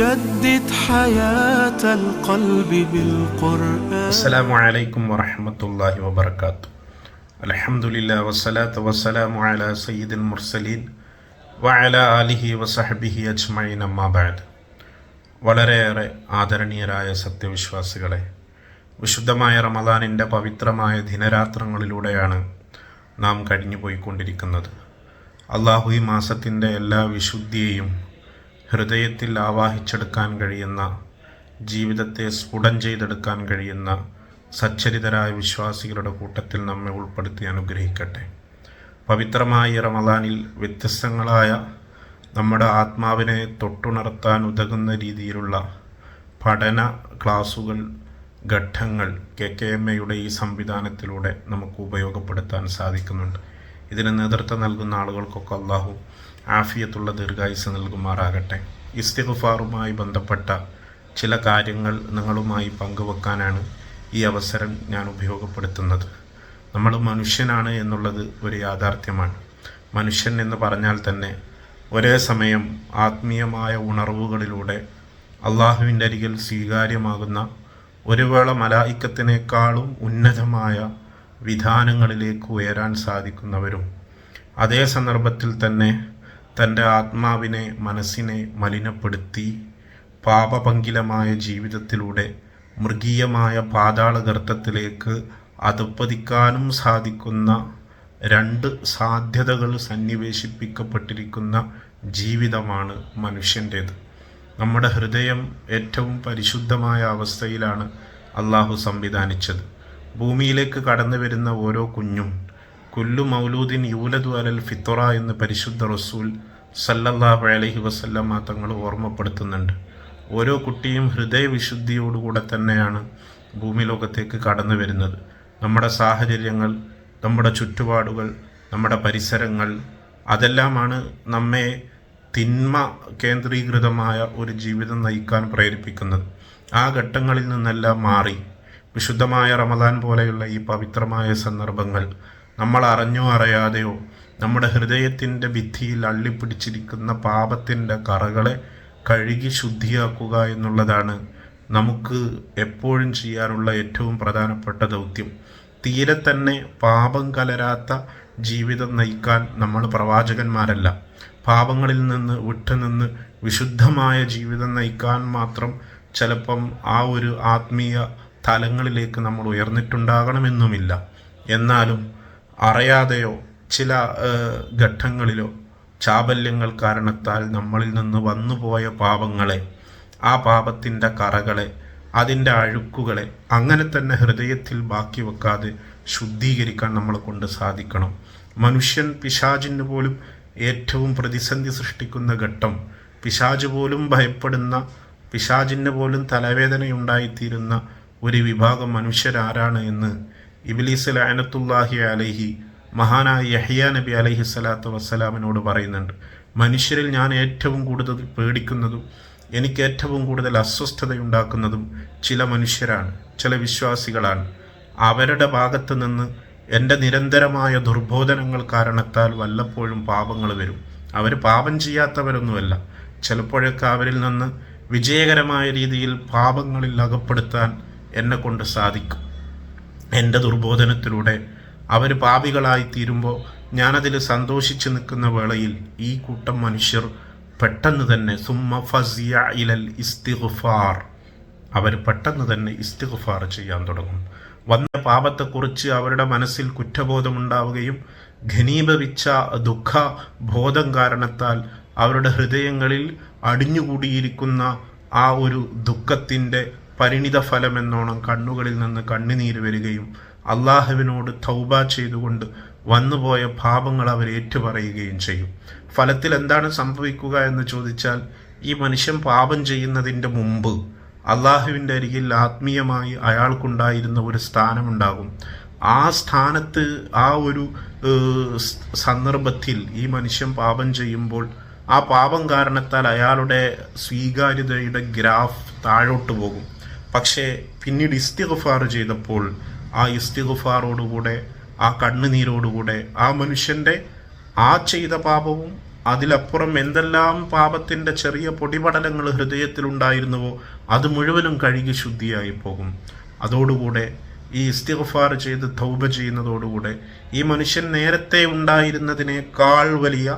جدد حياة القلب بالقرآن السلام عليكم ورحمة الله وبركاته الحمد لله والصلاة والسلام على سيد المرسلين وعلى آله وصحبه أجمعين أما بعد വളരെയേറെ ആദരണീയരായ സത്യവിശ്വാസികളെ വിശുദ്ധമായ റമദാനിൻ്റെ പവിത്രമായ ദിനരാത്രങ്ങളിലൂടെയാണ് നാം കഴിഞ്ഞു പോയിക്കൊണ്ടിരിക്കുന്നത് അള്ളാഹു ഈ മാസത്തിൻ്റെ എല്ലാ വിശുദ്ധിയെയും ഹൃദയത്തിൽ ആവാഹിച്ചെടുക്കാൻ കഴിയുന്ന ജീവിതത്തെ സ്ഫുടം ചെയ്തെടുക്കാൻ കഴിയുന്ന സച്ചരിതരായ വിശ്വാസികളുടെ കൂട്ടത്തിൽ നമ്മെ ഉൾപ്പെടുത്തി അനുഗ്രഹിക്കട്ടെ. പവിത്രമായ റമദാനിൽ വ്യത്യസ്തങ്ങളായ നമ്മുടെ ആത്മാവിനെ തൊട്ടുണർത്താൻ ഉതകുന്ന രീതിയിലുള്ള പഠന ക്ലാസുകൾ ഘട്ടങ്ങൾ കെ കെ എം എയുടെ ഈ സംവിധാനത്തിലൂടെ നമുക്ക് ഉപയോഗപ്പെടുത്താൻ സാധിക്കുന്നുണ്ട്. ഇതിന് നേതൃത്വം നൽകുന്ന ആളുകൾക്കൊക്കെ അള്ളാഹു ആഫിയത്തുള്ള ദീർഘായുസ് നൽകുമാറാകട്ടെ. ഇസ്തിഗ്ഫാറുമായി ബന്ധപ്പെട്ട ചില കാര്യങ്ങൾ നിങ്ങളുമായി പങ്കുവെക്കാനാണ് ഈ അവസരം ഞാൻ ഉപയോഗപ്പെടുത്തുന്നത്. നമ്മൾ മനുഷ്യനാണ് എന്നുള്ളത് ഒരു യാഥാർത്ഥ്യമാണ്. മനുഷ്യൻ എന്ന് പറഞ്ഞാൽ തന്നെ ഒരേ സമയം ആത്മീയമായ ഉണർവുകളിലൂടെ അള്ളാഹുവിന്റെ അരികിൽ സ്വീകാര്യമാകുന്ന ഒരു വേള മലായിക്കത്തിനേക്കാളും ഉന്നതമായ വിധാനങ്ങളിലേക്ക് ഉയരാൻ സാധിക്കുന്നവരും. അതേ സന്ദർഭത്തിൽ തന്നെ തന്റെ ആത്മാവിനെ മനസ്സിനെ മലിനപ്പെടുത്തി പാപപങ്കിലമായ ജീവിതത്തിലൂടെ മൃഗീയമായ പാതാളഗർത്തത്തിലേക്ക് അധപ്പതിക്കാനും സാധിക്കുന്ന രണ്ട് സാധ്യതകൾ സന്നിവേശിപ്പിക്കപ്പെട്ടിരിക്കുന്ന ജീവിതമാണ് മനുഷ്യന്റേത് നമ്മുടെ ഹൃദയം ഏറ്റവും പരിശുദ്ധമായ അവസ്ഥയിലാണ് അള്ളാഹു സംവിധാനിച്ചത്. ഭൂമിയിലേക്ക് കടന്നു വരുന്ന ഓരോ കുഞ്ഞും കുല്ലു മൗലൂദിൻ യൂലദു അലൽ ഫിത്തുറ എന്ന് പരിശുദ്ധ റസൂൽ സല്ലല്ലാഹു അലൈഹി വസല്ലം തങ്ങൾ ഓർമ്മപ്പെടുത്തുന്നുണ്ട്. ഓരോ കുട്ടിയും ഹൃദയവിശുദ്ധിയോടുകൂടെ തന്നെയാണ് ഭൂമി ലോകത്തേക്ക് കടന്നു വരുന്നത്. നമ്മുടെ സാഹചര്യങ്ങൾ നമ്മുടെ ചുറ്റുപാടുകൾ നമ്മുടെ പരിസരങ്ങൾ അതെല്ലാമാണ് നമ്മെ തിന്മ കേന്ദ്രീകൃതമായ ഒരു ജീവിതം നയിക്കാൻ പ്രേരിപ്പിക്കുന്നത്. ആ ഘട്ടങ്ങളിൽ നിന്നെല്ലാം മാറി. വിശുദ്ധമായ റമദാൻ പോലെയുള്ള ഈ പവിത്രമായ സന്ദർഭങ്ങൾ നമ്മൾ അറിഞ്ഞോ അറിയാതെയോ നമ്മുടെ ഹൃദയത്തിന്റെ ഭിത്തിയിൽ അള്ളിപ്പിടിച്ചിരിക്കുന്ന പാപത്തിന്റെ കറകളെ കഴുകി ശുദ്ധിയാക്കുക എന്നുള്ളതാണ് നമുക്ക് എപ്പോഴും ചെയ്യാനുള്ള ഏറ്റവും പ്രധാനപ്പെട്ട ദൗത്യം. തീരെ തന്നെ പാപം കലരാത്ത ജീവിതം നയിക്കാൻ നമ്മൾ പ്രവാചകന്മാരല്ല. പാപങ്ങളിൽ നിന്ന് വിട്ടുനിന്ന് വിശുദ്ധമായ ജീവിതം നയിക്കാൻ മാത്രം ചിലപ്പം ആ ഒരു ആത്മീയ തലങ്ങളിലേക്ക് നമ്മൾ ഉയർന്നിട്ടുണ്ടാകണമെന്നുമില്ല. എന്നാലും അറിയാതെയോ ചില ഘട്ടങ്ങളിലോ ചാബല്യങ്ങൾ കാരണത്താൽ നമ്മളിൽ നിന്ന് വന്നുപോയ പാപങ്ങളെ ആ പാപത്തിന്റെ കറകളെ അതിന്റെ അഴുക്കുകളെ അങ്ങനെ തന്നെ ഹൃദയത്തിൽ ബാക്കി വെക്കാതെ ശുദ്ധീകരിക്കാൻ നമ്മളെ കൊണ്ട് സാധിക്കണം. മനുഷ്യൻ പിശാചിന് പോലും ഏറ്റവും പ്രതിസന്ധി സൃഷ്ടിക്കുന്ന ഘട്ടം പിശാജ് പോലും ഭയപ്പെടുന്ന പിശാചിന് പോലും തലവേദനയുണ്ടായിത്തീരുന്ന ഒരു വിഭാഗം മനുഷ്യരാരാണ് എന്ന് ഇബിലീസ് ലാനത്തുല്ലാഹി അലഹി മഹാനായ യഹിയ നബി അലഹി സ്വലാത്തു വസ്സലാമിനോട് പറയുന്നുണ്ട് മനുഷ്യരിൽ ഞാൻ ഏറ്റവും കൂടുതൽ പേടിക്കുന്നതും എനിക്ക് ഏറ്റവും കൂടുതൽ അസ്വസ്ഥതയുണ്ടാക്കുന്നതും ചില മനുഷ്യരാണ് ചില വിശ്വാസികളാണ്. അവരുടെ ഭാഗത്ത് നിന്ന് എന്റെ നിരന്തരമായ ദുർബോധനങ്ങൾ കാരണത്താൽ വല്ലപ്പോഴും പാപങ്ങൾ വരും. അവർ പാപം ചെയ്യാത്തവരൊന്നുമല്ല. ചിലപ്പോഴൊക്കെ അവരിൽ നിന്ന് വിജയകരമായ രീതിയിൽ പാപങ്ങളിൽ അകപ്പെടുത്താൻ എന്നെ കൊണ്ട് സാധിക്കും. എന്റെ ദുർബോധനത്തിലൂടെ അവർ പാപികളായി തീരുമ്പോൾ ഞാനതിൽ സന്തോഷിച്ച് നിൽക്കുന്ന വേളയിൽ ഈ കൂട്ടം മനുഷ്യർ പെട്ടെന്ന് തന്നെ സുമ്മ ഫസിയ ഇസ്തിഗ്ഫാർ. അവർ പെട്ടെന്ന് തന്നെ ഇസ്തിഗ്ഫാർ ചെയ്യാൻ തുടങ്ങും. വന്ന പാപത്തെക്കുറിച്ച് അവരുടെ മനസ്സിൽ കുറ്റബോധമുണ്ടാവുകയും ഘനീഭവിച്ച ദുഃഖ ബോധം കാരണത്താൽ അവരുടെ ഹൃദയങ്ങളിൽ അടിഞ്ഞുകൂടിയിരിക്കുന്ന ആ ഒരു ദുഃഖത്തിന്റെ പരിണിത ഫലമെന്നോണം കണ്ണുകളിൽ നിന്ന് കണ്ണുനീര് വരികയും അള്ളാഹുവിനോട് തൗബ ചെയ്തുകൊണ്ട് വന്നുപോയ പാപങ്ങൾ അവർ ഏറ്റുപറയുകയും ചെയ്യും. ഫലത്തിൽ എന്താണ് സംഭവിക്കുക എന്ന് ചോദിച്ചാൽ ഈ മനുഷ്യൻ പാപം ചെയ്യുന്നതിന്റെ മുമ്പ് അള്ളാഹുവിന്റെ അരികിൽ ആത്മീയമായി അയാൾക്കുണ്ടായിരുന്ന ഒരു സ്ഥാനമുണ്ടാകും. ആ സ്ഥാനത്ത് ആ ഒരു സന്ദർഭത്തിൽ ഈ മനുഷ്യൻ പാപം ചെയ്യുമ്പോൾ ആ പാപം കാരണത്താൽ അയാളുടെ സ്വീകാര്യതയുടെ ഗ്രാഫ് താഴോട്ട് പോകും. പക്ഷേ പിന്നീട് ഇസ്തിഗഫാർ ചെയ്തപ്പോൾ ആ ഇസ്തിഗഫാറോടുകൂടെ ആ കണ്ണുനീരോടുകൂടെ ആ മനുഷ്യന്റെ ആ ചെയ്ത പാപവും അതിലപ്പുറം എന്തെല്ലാം പാപത്തിന്റെ ചെറിയ പൊടിപടലങ്ങൾ ഹൃദയത്തിലുണ്ടായിരുന്നുവോ അത് മുഴുവനും കഴുകി ശുദ്ധിയായി പോകും. അതോടുകൂടെ ഈ ഇസ്തിഗഫാർ ചെയ്ത് തൗബ ചെയ്യുന്നതോടുകൂടെ ഈ മനുഷ്യൻ നേരത്തെ ഉണ്ടായിരുന്നതിനേക്കാൾ വലിയ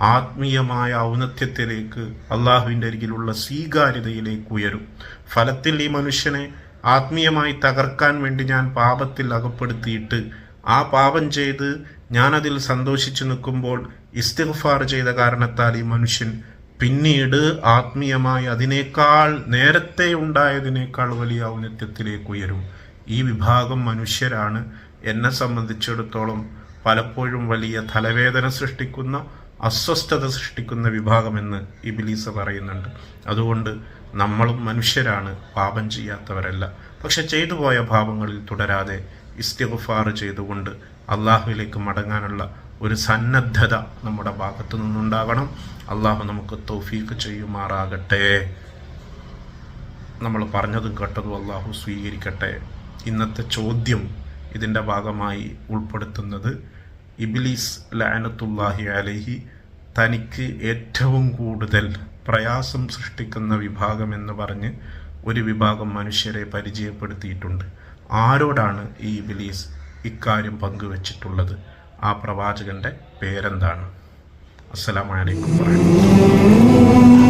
ആത്മീയമായ ഔന്നത്യത്തിലേക്ക് അള്ളാഹുവിന്റെ അരികിലുള്ള സ്വീകാര്യതയിലേക്ക് ഉയരും. ഫലത്തിൽ ഈ മനുഷ്യനെ ആത്മീയമായി തകർക്കാൻ വേണ്ടി ഞാൻ പാപത്തിൽ അകപ്പെടുത്തിയിട്ട് ആ പാപം ചെയ്ത് ഞാനതിൽ സന്തോഷിച്ചു നിൽക്കുമ്പോൾ ഇസ്തിഗ്ഫാർ ചെയ്ത കാരണത്താൽ ഈ മനുഷ്യൻ പിന്നീട് ആത്മീയമായി അതിനേക്കാൾ നേരത്തെ ഉണ്ടായതിനേക്കാൾ വലിയ ഔന്നത്യത്തിലേക്ക് ഉയരും. ഈ വിഭാഗം മനുഷ്യരാണ്. എന്നെ സംബന്ധിച്ചിടത്തോളം പലപ്പോഴും വലിയ തലവേദന സൃഷ്ടിക്കുന്ന അസ്വസ്ഥത സൃഷ്ടിക്കുന്ന വിഭാഗമെന്ന് ഇബിലീസ് പറയുന്നുണ്ട്. അതുകൊണ്ട് നമ്മളും മനുഷ്യരാണ് പാപം ചെയ്യാത്തവരല്ല. പക്ഷെ ചെയ്തു പോയ പാപങ്ങളിൽ തുടരാതെ ഇസ്തിഗ്ഫാർ ചെയ്തുകൊണ്ട് അള്ളാഹുവിലേക്ക് മടങ്ങാനുള്ള ഒരു സന്നദ്ധത നമ്മുടെ ഭാഗത്തു നിന്നുണ്ടാകണം. അള്ളാഹു നമുക്ക് തൗഫീഖ് ചെയ്യുമാറാകട്ടെ. നമ്മൾ പറഞ്ഞതും കേട്ടതും അള്ളാഹു സ്വീകരിക്കട്ടെ. ഇന്നത്തെ ചോദ്യം ഇതിന്റെ ഭാഗമായി ഉൾപ്പെടുത്തുന്നത് ഇബിലീസ് ലാനത്തുല്ലാഹി അലഹി തനിക്ക് ഏറ്റവും കൂടുതൽ പ്രയാസം സൃഷ്ടിക്കുന്ന വിഭാഗം എന്ന് പറഞ്ഞ് ഒരു വിഭാഗം മനുഷ്യരെ പരിചയപ്പെടുത്തിയിട്ടുണ്ട്. ആരോടാണ് ഈ ഇബിലീസ് ഇക്കാര്യം പങ്കുവച്ചിട്ടുള്ളത്? ആ പ്രവാചകന്റെ പേരെന്താണ്? അസ്സലാമലൈക്കും